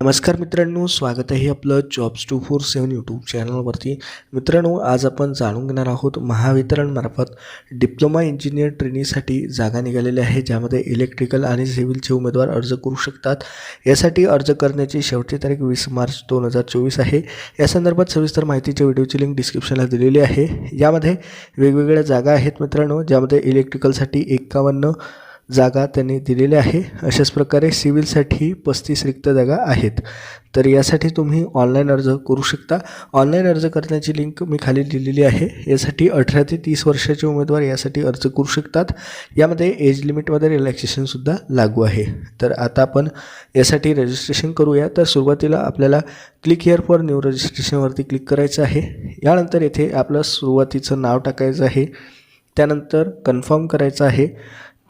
नमस्कार मित्रांनो स्वागत आहे आपलं jobs two four seven YouTube चॅनलवरती मित्रांनो आज आपण जाणून घेणार आहोत महावितरणमार्फत डिप्लोमा इंजिनियर ट्रेनिंगसाठी जागा निघालेल्या आहे ज्यामध्ये इलेक्ट्रिकल आणि सिव्हिलचे उमेदवार अर्ज करू शकतात. यासाठी अर्ज करण्याची शेवटची तारीख वीस मार्च दोन हजार चोवीस आहे. या संदर्भात सविस्तर माहितीच्या व्हिडिओची लिंक डिस्क्रिप्शनला दिलेली आहे. यामध्ये वेगवेगळ्या जागा आहेत मित्रांनो ज्यामध्ये इलेक्ट्रिकलसाठी एक्कावन्न जागा त्यांनी दिलेल्या आहे. अशाच प्रकारे सिव्हिलसाठी पस्तीस रिक्त जागा आहेत. तर यासाठी तुम्ही ऑनलाईन अर्ज करू शकता. ऑनलाईन अर्ज करण्याची लिंक मी खाली दिलेली आहे. यासाठी अठरा ते तीस वर्षाचे उमेदवार यासाठी अर्ज करू शकतात. यामध्ये एज लिमिटमध्ये रिलॅक्सेशनसुद्धा लागू आहे. तर आता आपण यासाठी रजिस्ट्रेशन करूया. तर सुरुवातीला आपल्याला क्लिक हिअर फॉर न्यू रजिस्ट्रेशनवरती क्लिक करायचं आहे. यानंतर येथे आपलं सुरुवातीचं नाव टाकायचं आहे. त्यानंतर कन्फर्म करायचं आहे.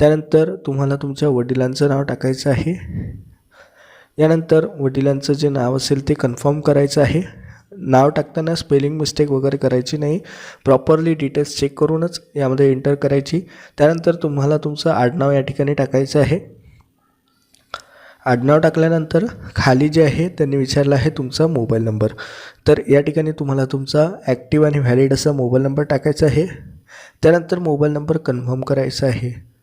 त्यानंतर तुम्हाला तुमच्या वडिलांचं नाव टाकायचं आहे. यानंतर वडिलांचं जे नाव असेल ते कन्फर्म करायचं आहे. नाव टाकताना स्पेलिंग मिस्टेक वगैरे करायची नाही. प्रॉपरली डिटेल्स चेक करूनच यामध्ये एंटर करायची. त्यानंतर तुम्हाला तुमचं आडनाव या ठिकाणी टाकायचं आहे. आडनाव टाकल्यानंतर खाली जे आहे त्यांनी विचारलं आहे तुमचा मोबाईल नंबर तर या ठिकाणी तुम्हाला तुमचा ॲक्टिव्ह आणि व्हॅलिड असा मोबाईल नंबर टाकायचा आहे. त्यानंतर मोबाईल नंबर कन्फर्म करायचा आहे.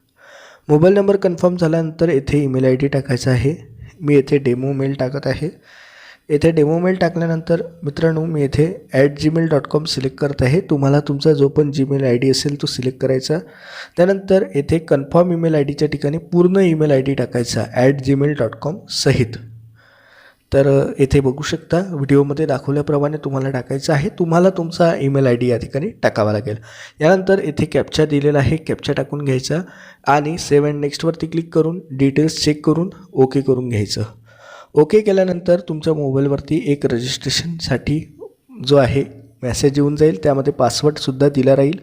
मोबाईल नंबर कन्फर्म झाल्यानंतर येथे ईमेल आय डी टाकायचा आहे. मी येथे डेमो मेल टाकत आहे. येथे डेमो मेल टाकल्यानंतर मित्रांनो मी येथे at Gmail dot com select करत आहे. तुम्हाला तुमचा जो पण जीमेल आय डी असेल तो सिलेक्ट करायचा. त्यानंतर येथे कन्फर्म ईमेल आय डीच्या ठिकाणी पूर्ण ईमेल आय डी टाकायचा ॲट जीमेल डॉट कॉम सहित. तर येथे बघू शकता व्हिडिओमध्ये दाखवल्याप्रमाणे तुम्हाला टाकायचं आहे. तुम्हाला तुमचा ईमेल आय डी या ठिकाणी टाकावा लागेल. यानंतर येथे कॅप्चा दिलेला आहे. कॅप्चा टाकून घ्यायचा आणि सेव्ह अँड नेक्स्टवरती क्लिक करून डिटेल्स चेक करून ओके करून घ्यायचं. ओके केल्यानंतर तुमच्या मोबाईलवरती एक रजिस्ट्रेशनसाठी जो आहे मेसेज येऊन जाईल. त्यामध्ये पासवर्डसुद्धा दिला राहील.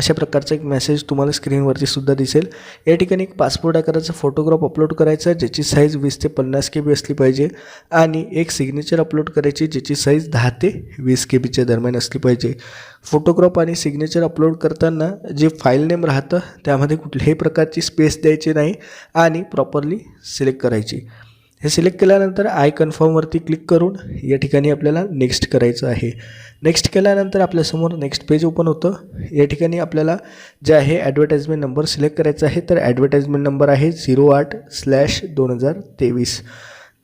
अशा प्रकारचा एक मेसेज तुम्हाला स्क्रीनवरती सुद्धा दिसेल. या ठिकाणी एक पासपोर्ट आकाराचा फोटोग्राफ अपलोड करायचा ज्याची साईज वीस ते पन्नास के बी असली पाहिजे आणि एक सिग्नेचर अपलोड करायची ज्याची साईज दहा ते वीस के बीच्या दरम्यान असली पाहिजे. फोटोग्राफ आणि सिग्नेचर अपलोड करताना जे फाईल नेम राहतं त्यामध्ये कुठल्याही प्रकारची स्पेस द्यायची नाही आणि प्रॉपरली सिलेक्ट करायची. हे सिलेक्ट केल्यानंतर आय कन्फर्मवरती क्लिक करून या ठिकाणी आपल्याला नेक्स्ट करायचं आहे. नेक्स्ट केल्यानंतर आपल्यासमोर नेक्स्ट पेज ओपन होतं. या ठिकाणी आपल्याला जे आहे ॲडव्हर्टाईजमेंट नंबर सिलेक्ट करायचा आहे. तर ॲडव्हर्टाईजमेंट नंबर आहे झिरो आठ स्लॅश दोन हजार तेवीस.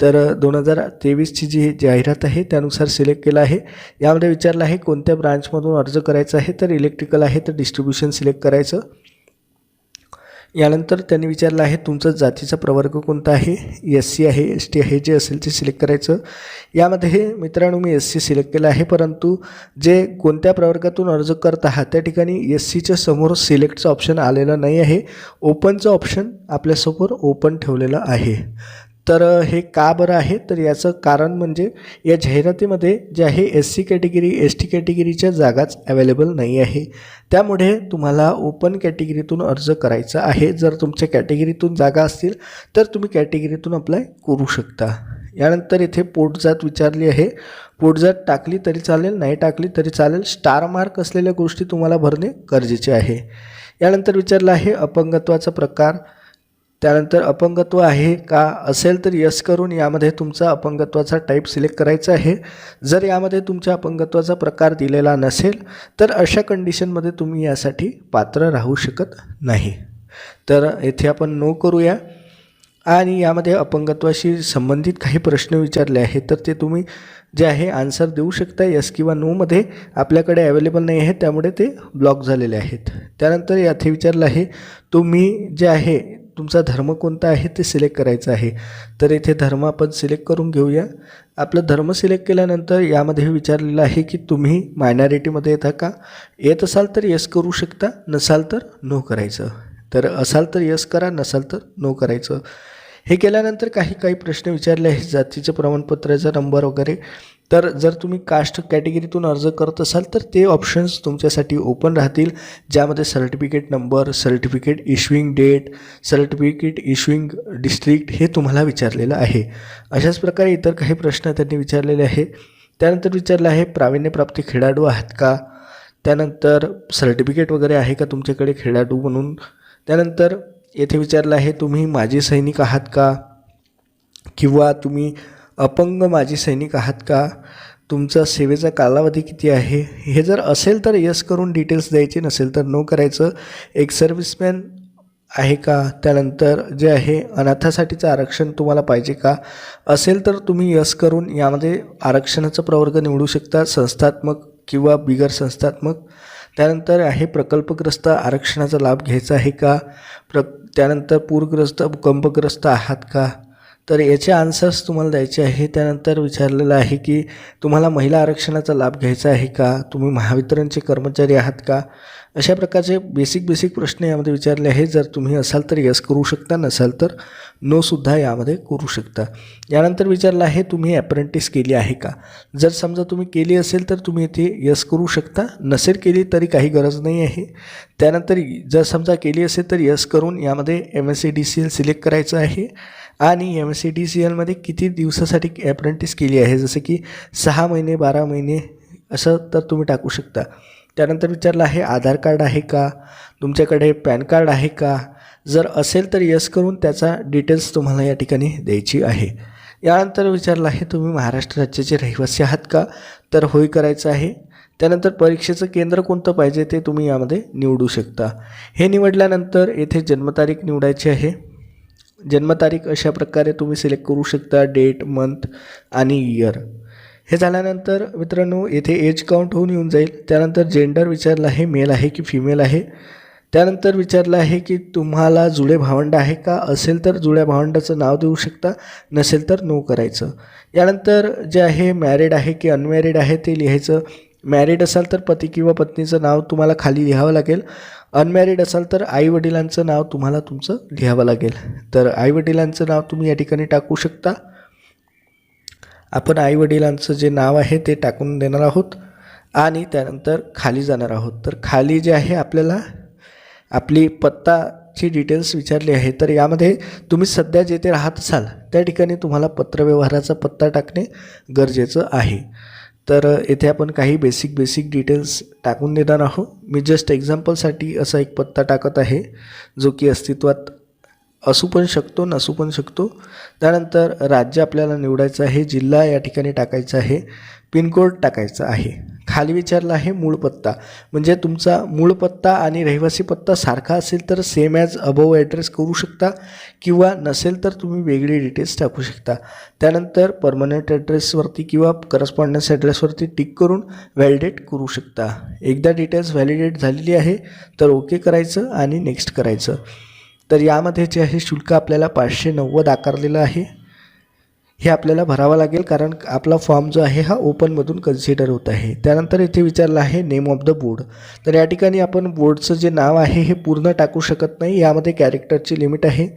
तर दोन हजार तेवीसची जी जाहिरात आहे त्यानुसार सिलेक्ट केलं आहे. यामध्ये विचारलं आहे कोणत्या ब्रांचमधून अर्ज करायचा आहे. तर इलेक्ट्रिकल आहे. तर डिस्ट्रीब्युशन सिलेक्ट करायचं. यानंतर त्यांनी विचारलं आहे तुमचा जातीचा प्रवर्ग कोणता आहे? एस सी आहे एस टी आहे जे असेल ते सिलेक्ट करायचं. यामध्ये हे मित्रांनो मी एस सी सिलेक्ट केलं आहे परंतु जे कोणत्या प्रवर्गातून अर्ज करत आहात त्या ठिकाणी एस सीच्या समोर सिलेक्टचं ऑप्शन आलेलं नाही आहे. ओपनचं ऑप्शन आपल्यासमोर ओपन ठेवलेलं आहे. तर हे का बरं आहे? तर याचं कारण म्हणजे या जाहिरातीमध्ये जे आहे S C category S T कॅटेगरीच्या जागाच अवेलेबल नाही आहे. त्यामुळे तुम्हाला ओपन कॅटेगरीतून अर्ज करायचा आहे. जर तुमच्या कॅटेगरीतून जागा असतील तर तुम्ही कॅटेगरीतून अप्लाय करू शकता. यानंतर इथे पोटजात विचारली आहे. पोटजात टाकली तरी चालेल नाही टाकली तरी चालेल. स्टार मार्क असलेल्या गोष्टी तुम्हाला भरणे गरजेचे आहे. यानंतर विचारलं आहे अपंगत्वाचा प्रकार. त्यानंतर अपंगत्व आहे का असेल तर यस करून यामध्ये तुमचा अपंगत्वाचा टाईप सिलेक्ट करायचा आहे. जर यामध्ये तुमच्या अपंगत्वाचा प्रकार दिलेला नसेल तर अशा कंडिशनमध्ये तुम्ही यासाठी पात्र राहू शकत नाही. तर येथे आपण नो करूया. आणि यामध्ये अपंगत्वाशी संबंधित काही प्रश्न विचारले आहेत तर ते तुम्ही जे आहे आन्सर देऊ शकता. यस किंवा नोमध्ये आपल्याकडे अवेलेबल नाही आहे त्यामुळे ते ब्लॉक झालेले आहेत. त्यानंतर याथे विचारलं आहे तुम्ही जे आहे तुमचा धर्म कोणता आहे ते सिलेक्ट करायचं आहे. तर इथे धर्म आपण सिलेक्ट करून घेऊया. आपलं धर्म सिलेक्ट केल्यानंतर यामध्ये विचारलेलं आहे की तुम्ही मायनॉरिटीमध्ये येता का? येत असाल तर यस करू शकता नसाल तर नो करायचं. तर असाल तर यस करा नसाल तर नो करायचं. हे केल्यानंतर काही काही प्रश्न विचारले आहेत. जातीचं प्रमाणपत्राचा नंबर वगैरे. तर जर तुम्ही कास्ट कॅटेगरीतून अर्ज करत असाल तर ते ऑप्शन्स तुमच्यासाठी ओपन राहतील. ज्यामध्ये certificate number certificate issuing date certificate issuing district हे तुम्हाला विचारलेलं आहे. अशाच प्रकारे इतर काही प्रश्न त्यांनी विचारलेले आहे. त्यानंतर विचारलं आहे प्रावीण्यप्राप्ती खेळाडू आहात का? त्यानंतर सर्टिफिकेट वगैरे आहे का तुमच्याकडे खेळाडू म्हणून? त्यानंतर येथे विचारलं आहे तुम्ही माजी सैनिक आहात का? किंवा तुम्ही अपंग माजी सैनिक आहात का? तुमचा सेवेचा कालावधी किती आहे? हे जर असेल तर यस करून डिटेल्स द्यायचे नसेल तर नो करायचं. एक सर्व्हिसमॅन आहे का? त्यानंतर जे आहे अनाथासाठीचं आरक्षण तुम्हाला पाहिजे का? असेल तर तुम्ही यस करून यामध्ये आरक्षणाचा प्रवर्ग निवडू शकता संस्थात्मक किंवा बिगर संस्थात्मक. त्यानंतर आहे प्रकल्पग्रस्त आरक्षणाचा लाभ घ्यायचा आहे का? प्र त्यानंतर पूरग्रस्त भूकंपग्रस्त आहात का? तर याचे आन्सर्स तुम्हाला द्यायचे आहे. त्यानंतर विचारलेलं आहे की तुम्हाला महिला आरक्षणाचा लाभ घ्यायचा आहे का? तुम्ही महावितरणचे कर्मचारी आहात का? अशा प्रकारचे बेसिक बेसिक प्रश्न यामध्ये विचारले आहेत. जर तुम्ही असाल तर यस करू शकता नसाल तर नोसुद्धा यामध्ये करू शकता. यानंतर विचारलं आहे तुम्ही ॲप्रेंटिस केली आहे का? जर समजा तुम्ही केली असेल तर तुम्ही इथे यस करू शकता. नसेल केली तरी काही गरज नाही आहे. त्यानंतर जर समजा केली असेल तर यस करून यामध्ये M S C D C L select करायचं आहे. आणि M S C D C एलमध्ये किती दिवसासाठी ॲप्रेंटिस केली आहे? जसं की सहा महिने बारा महिने असं तर तुम्ही टाकू शकता. त्यानंतर विचारलं आहे आधार कार्ड आहे का? तुमच्याकडे पॅन कार्ड आहे का? जर असेल तर यस करून त्याचा डिटेल्स तुम्हाला या ठिकाणी द्यायची आहे. यानंतर विचारलं आहे तुम्ही महाराष्ट्र राज्याचे रहिवासी आहात का? तर होय करायचं आहे. त्यानंतर परीक्षेचं केंद्र कोणतं पाहिजे ते तुम्ही यामध्ये निवडू शकता. हे निवडल्यानंतर येथे जन्मतारीख निवडायची आहे. जन्मतारीख अशा प्रकारे तुम्ही सिलेक्ट करू शकता डेट मंथ आणि इयर हे झाल्यानंतर मित्रांनो येथे एज काउंट होऊन येऊन जाईल. त्यानंतर जेंडर विचारलं आहे मेल आहे की फिमेल आहे? त्यानंतर विचारलं आहे की तुम्हाला जुळे भावंड आहे का? असेल तर जुळ्या भावंडाचं नाव देऊ शकता नसेल तर नो करायचं. यानंतर जे आहे मॅरिड आहे की अनमॅरिड आहे ते लिहायचं. मॅरिड असाल तर पती किंवा पत्नीचं नाव तुम्हाला खाली लिहावं लागेल. अनमॅरिड असाल तर आईवडिलांचं नाव तुम्हाला तुमचं लिहावं लागेल. तर आईवडिलांचं नाव तुम्ही या ठिकाणी टाकू शकता. आपण आईवडिलांचं जे नाव आहे ते टाकून देणार आहोत आणि त्यानंतर खाली जाणार आहोत. तर खाली जे आहे आपल्याला आपली पत्ताची डिटेल्स विचारली आहे. तर यामध्ये तुम्ही सध्या जेथे राहत असाल त्या ठिकाणी तुम्हाला पत्रव्यवहाराचा पत्ता टाकणे गरजेचं आहे. तर येथे आपण काही बेसिक बेसिक डिटेल्स टाकून देणार आहोत. मी जस्ट एक्झाम्पलसाठी असा एक पत्ता टाकत आहे जो की अस्तित्वात असू पण शकतो नसू पण शकतो. त्यानंतर राज्य आपल्याला निवडायचं आहे जिल्हा या ठिकाणी टाकायचा आहे पिनकोड टाकायचा आहे. खाली विचारला आहे मूळ पत्ता. म्हणजे तुमचा मूळ पत्ता आणि रहिवासी पत्ता सारखा असेल तर सेम ॲज अबव ॲड्रेस करू शकता. किंवा नसेल तर तुम्ही वेगळी डिटेल्स टाकू शकता. त्यानंतर परमनंट ॲड्रेसवरती किंवा करस्पॉन्डन्स ॲड्रेसवरती टिक करून व्हॅलिडेट करू शकता. एकदा डिटेल्स व्हॅलिडेट झालेली आहे तर ओके करायचं आणि नेक्स्ट करायचं. तर यामध्ये जे आहे शुल्क आपल्याला पाचशे नव्वद आकारलेलं आहे. हे आपल्याला भरावं लागेल कारण आपला फॉर्म जो आहे हा ओपनमधून कन्सिडर होत आहे. त्यानंतर इथे विचारलं आहे नेम ऑफ द बोर्ड तर या ठिकाणी आपण बोर्डचं जे नाव आहे हे पूर्ण टाकू शकत नाही. यामध्ये कॅरेक्टरची लिमिट आहे.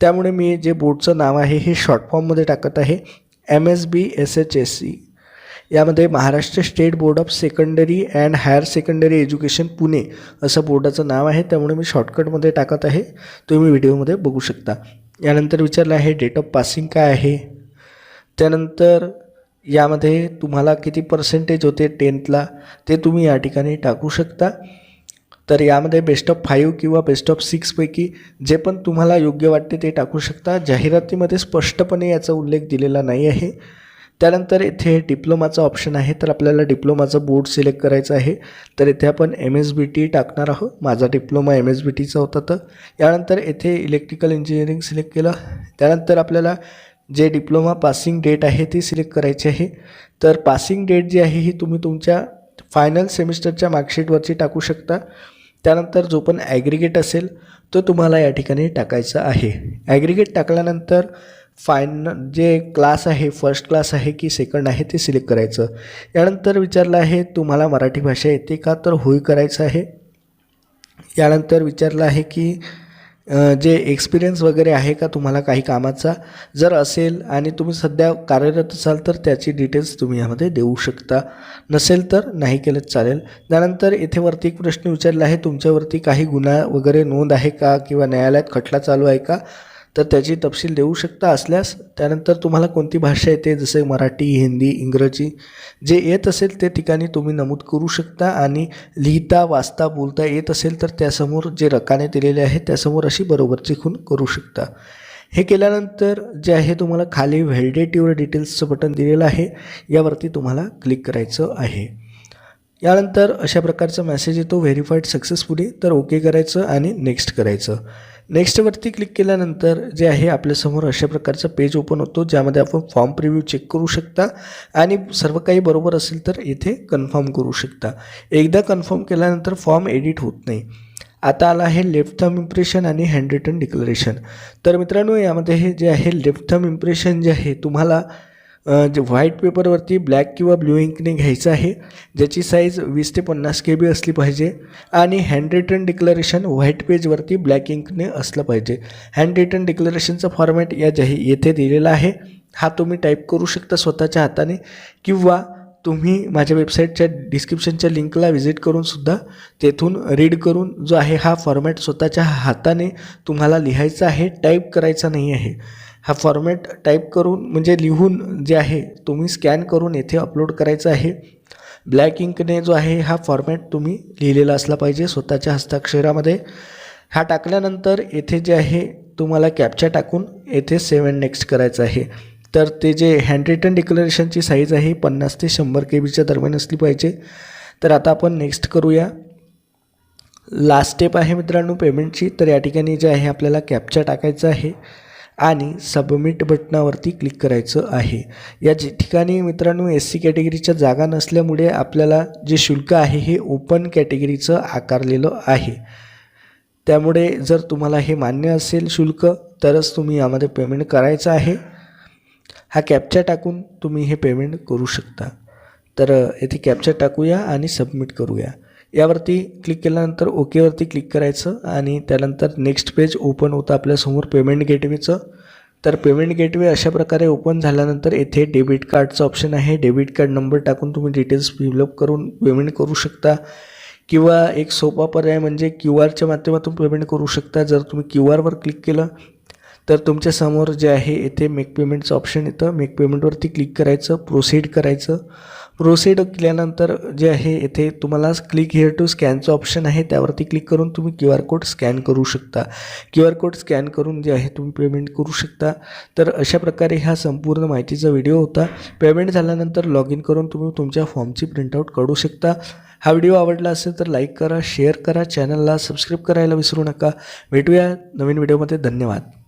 त्यामुळे मी जे बोर्डचं नाव आहे हे शॉर्ट फॉर्ममध्ये टाकत आहे. M S B S H S C यामध्ये Maharashtra state board of secondary and higher secondary education Pune असं बोर्डाचं नाव आहे. त्यामुळे मी शॉर्टकटमध्ये टाकत आहे. तुम्ही व्हिडिओमध्ये बघू शकता. यानंतर विचारलं आहे डेट ऑफ पासिंग काय आहे? त्यानंतर यामध्ये तुम्हाला किती पर्सेंटेज होते टेन्थला ते तुम्ही या ठिकाणी टाकू शकता. तर यामध्ये बेस्ट ऑफ फाईव्ह किंवा बेस्ट ऑफ सिक्सपैकी जे पण तुम्हाला योग्य वाटते ते टाकू शकता. जाहिरातीमध्ये स्पष्टपणे याचा उल्लेख दिलेला नाही आहे. त्यानंतर इथे डिप्लोमाचा ऑप्शन आहे तर आपल्याला डिप्लोमाचं बोर्ड सिलेक्ट करायचं आहे. तर इथे आपण एम एस बी टी टाकणार आहोत. माझा डिप्लोमा एम एस बी टीचा होता तर. यानंतर येथे इलेक्ट्रिकल इंजिनिअरिंग सिलेक्ट केलं. त्यानंतर आपल्याला जे डिप्लोमा पासिंग डेट आहे ती सिलेक्ट करायची आहे. तर पासिंग डेट जी आहे ही तुम्ही तुमच्या फायनल सेमिस्टरच्या मार्कशीटवरची टाकू शकता. त्यानंतर जो पण ॲग्रिगेट असेल तो तुम्हाला या ठिकाणी टाकायचा आहे. ॲग्रिगेट टाकल्यानंतर फायन जे क्लास आहे फर्स्ट क्लास आहे की सेकंड आहे ते सिलेक्ट करायचं. यानंतर विचारलं आहे तुम्हाला मराठी भाषा येते का? तर होय करायचं आहे. यानंतर विचारलं आहे की जे एक्सपिरियन्स वगैरे आहे का तुम्हाला काही कामाचा? जर असेल आणि तुम्ही सध्या कार्यरत असाल तर त्याची डिटेल्स तुम्ही यामध्ये देऊ शकता. नसेल तर नाही केलं चालेल. त्यानंतर इथे वरती एक प्रश्न विचारला आहे तुमच्यावरती काही गुन्हा वगैरे नोंद आहे का? किंवा न्यायालयात खटला चालू आहे का? तर त्याची तपशील देऊ शकता असल्यास त्यानंतर तुम्हाला कोणती भाषा येते? जसे मराठी हिंदी इंग्रजी जे येत असेल ते ठिकाणी तुम्ही नमूद करू शकता आणि लिहिता वाचता बोलता येत असेल तर त्यासमोर जे रकाने दिलेले आहेत त्यासमोर अशी बरोबरची खून करू शकता. हे केल्यानंतर जे आहे तुम्हाला खाली व्हॅलिडेट युअर डिटेल्सचं बटन दिलेलं आहे. यावरती तुम्हाला क्लिक करायचं आहे. यानंतर अशा प्रकारचा मेसेज येतो. व्हेरीफाईड सक्सेसफुली तर ओके करायचं आणि नेक्स्ट करायचं. नेक्स्टवरती क्लिक केल्यानंतर जे आहे आपल्यासमोर अशा प्रकारचं पेज ओपन होतो ज्यामध्ये आपण फॉर्म प्रिव्ह्यू चेक करू शकता आणि सर्व काही बरोबर असेल तर इथे कन्फर्म करू शकता. एकदा कन्फर्म केल्यानंतर फॉर्म एडिट होत नाही. आता आला आहे लेफ्ट थम इम्प्रेशन आणि हँड रिटन डिक्लरेशन तर मित्रांनो यामध्ये हे जे आहे लेफ्ट थम इम्प्रेशन जे आहे तुम्हाला जे व्हाईट पेपरवरती ब्लॅक किंवा ब्ल्यू इंकने घ्यायचं आहे ज्याची साईज वीस ते पन्नास के बी असली पाहिजे आणि हँड रिटर्न डिक्लरेशन व्हाईट पेजवरती ब्लॅक इंकने असलं पाहिजे. हँड रिटर्न डिक्लरेशनचा फॉर्मॅट या जे येथे दिलेला आहे हा तुम्ही टाईप करू शकता स्वतःच्या हाताने किंवा तुम्ही माझ्या वेबसाईटच्या डिस्क्रिप्शनच्या लिंकला व्हिजिट करूनसुद्धा तेथून रीड करून जो आहे हा फॉर्मॅट स्वतःच्या हाताने तुम्हाला लिहायचा आहे टाईप करायचा नाही आहे. हा फॉर्मॅट टाईप करून म्हणजे लिहून जे आहे तुम्ही स्कॅन करून येथे अपलोड करायचं आहे. ब्लॅक इंकने जो आहे हा फॉर्मॅट तुम्ही लिहिलेला असला पाहिजे स्वतःच्या हस्ताक्षरामध्ये. हा टाकल्यानंतर येथे जे आहे तुम्हाला कॅप्चा टाकून येथे सेव्ह अँड नेक्स्ट करायचं आहे. तर ते जे हँड रिटन डिक्लरेशनची साईज आहे पन्नास ते शंभर के बीच्या दरम्यान असली पाहिजे. तर आता आपण नेक्स्ट करूया. लास्ट स्टेप आहे मित्रांनो पेमेंटची तर या ठिकाणी जे आहे आपल्याला कॅप्चा टाकायचं आहे. आणि सबमिट बटनावरती क्लिक करायचं आहे. या जे ठिकाणी मित्रांनो एस सी कॅटेगरीच्या जागा नसल्यामुळे आपल्याला जे शुल्क आहे हे ओपन कॅटेगरीचं आकारलेलं आहे. त्यामुळे जर तुम्हाला हे मान्य असेल शुल्क तरच तुम्ही यामध्ये पेमेंट करायचं आहे. हा कॅप्चा टाकून तुम्ही हे पेमेंट करू शकता. तर येथे कॅप्चा टाकूया आणि सबमिट करूया. यावरती क्लिक केल्यानंतर ओकेवरती क्लिक करायचं आणि त्यानंतर नेक्स्ट पेज ओपन होतं आपल्यासमोर पेमेंट गेटवेचं तर पेमेंट गेटवे अशा प्रकारे ओपन झाल्यानंतर येथे डेबिट कार्डचं ऑप्शन आहे. डेबिट कार्ड नंबर टाकून तुम्ही डिटेल्स फिलअप करून पेमेंट करू शकता. किंवा एक सोपा पर्याय म्हणजे क्यू आरच्या माध्यमातून पेमेंट करू शकता. जर तुम्ही क्यू आरवर क्लिक केलं तर तुमच्यासमोर जे आहे येथे मेक पेमेंटचं ऑप्शन येतं. मेक पेमेंटवरती क्लिक करायचं प्रोसीड करायचं. प्रोसीड केल्यानंतर जे आहे येथे तुम्हाला क्लिक हिअर टू स्कॅनचं ऑप्शन आहे. त्यावरती क्लिक करून तुम्ही क्यू आर कोड स्कॅन करू शकता. क्यू आर कोड स्कॅन करून जे आहे तुम्ही पेमेंट करू शकता. तर अशा प्रकारे हा संपूर्ण माहितीचा व्हिडिओ होता. पेमेंट झाल्यानंतर लॉग इन करून तुम्ही तुमच्या फॉर्मची प्रिंटआउट काढू शकता. हा व्हिडिओ आवडला असेल तर लाईक करा शेअर करा. चॅनलला सबस्क्राईब करायला विसरू नका. भेटूया नवीन व्हिडिओमध्ये धन्यवाद.